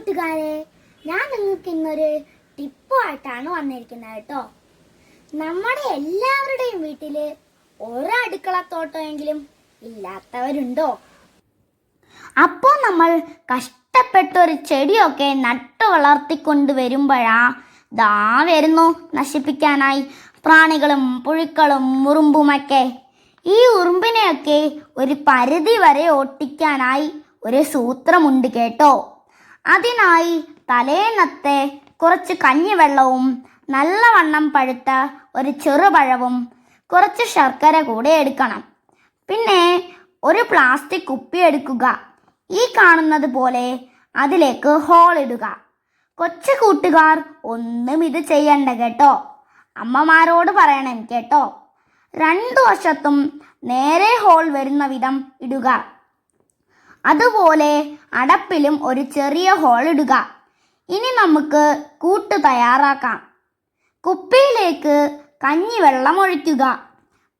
കൂട്ടുകാരെ ഞാൻ നിങ്ങൾക്ക് ഇന്നൊരു ടിപ്പുമായിട്ടാണ് വന്നിരിക്കുന്നത് കേട്ടോ. നമ്മുടെ എല്ലാവരുടെയും വീട്ടിൽ ഒരു അടുക്കളത്തോട്ടമെങ്കിലും ഇല്ലാത്തവരുണ്ടോ? അപ്പോ നമ്മൾ കഷ്ടപ്പെട്ട ഒരു ചെടിയൊക്കെ നട്ടു വളർത്തിക്കൊണ്ട് വരുമ്പോഴാ ദാ വരുന്നു നശിപ്പിക്കാനായി പ്രാണികളും പുഴുക്കളും ഉറുമ്പുമൊക്കെ. ഈ ഉറുമ്പിനെയൊക്കെ ഒരു പരിധി വരെ ഒട്ടിക്കാനായി ഒരു സൂത്രമുണ്ട് കേട്ടോ. അതിനായി തലേന്നത്തെ കുറച്ച് കഞ്ഞിവെള്ളവും നല്ലവണ്ണം പഴുത്ത ഒരു ചെറുപഴവും കുറച്ച് ശർക്കര കൂടെ എടുക്കണം. പിന്നെ ഒരു പ്ലാസ്റ്റിക് കുപ്പി എടുക്കുക. ഈ കാണുന്നത് പോലെ അതിലേക്ക് ഹോൾ ഇടുക. കൊച്ചു കൂട്ടുകാർ ഒന്നും ഇത് ചെയ്യണ്ട കേട്ടോ. അമ്മമാരോട് പറയണം കേട്ടോ. രണ്ടു വശത്തും നേരെ ഹോൾ വരുന്ന വിധം ഇടുക. അതുപോലെ അടപ്പിലും ഒരു ചെറിയ ഹോൾ ഇടുക. ഇനി നമുക്ക് കൂട്ട് തയ്യാറാക്കാം. കുപ്പിയിലേക്ക് കഞ്ഞിവെള്ളം ഒഴിക്കുക.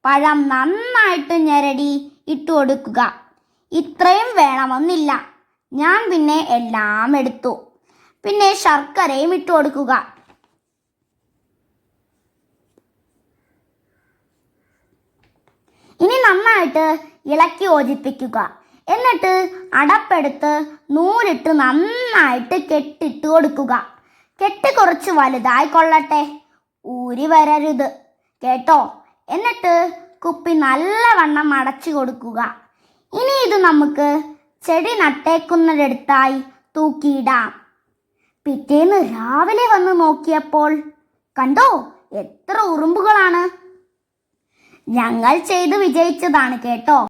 പഴം നന്നായിട്ട് ഞെരടി ഇട്ടു കൊടുക്കുക. ഇത്രയും വേണമെന്നില്ല. ഞാൻ പിന്നെ എല്ലാം എടുത്തു. പിന്നെ ശർക്കരയും ഇട്ടു കൊടുക്കുക. ഇനി നന്നായിട്ട് ഇളക്കി യോജിപ്പിക്കുക. എന്നിട്ട് അടപ്പെടുത്ത് നൂലിട്ട് നന്നായിട്ട് കെട്ടിട്ട് കൊടുക്കുക. കെട്ടി കുറച്ച് വലുതായി കൊള്ളട്ടെ. ഊരി വരരുത്. കേട്ടോ? എന്നിട്ട് കുപ്പി നല്ലവണ്ണം അടച്ചു കൊടുക്കുക. ഇനി ഇത് നമുക്ക് ചെടി നട്ടേക്കുന്നിടത്തായി തൂക്കിയിടാം. പിറ്റേന്ന് രാവിലെ വന്ന് നോക്കിയപ്പോൾ കണ്ടോ? എത്ര ഉറുമ്പുകളാണ്. ഞങ്ങൾ ചെയ്ത് വിജയിച്ചതാണ് കേട്ടോ.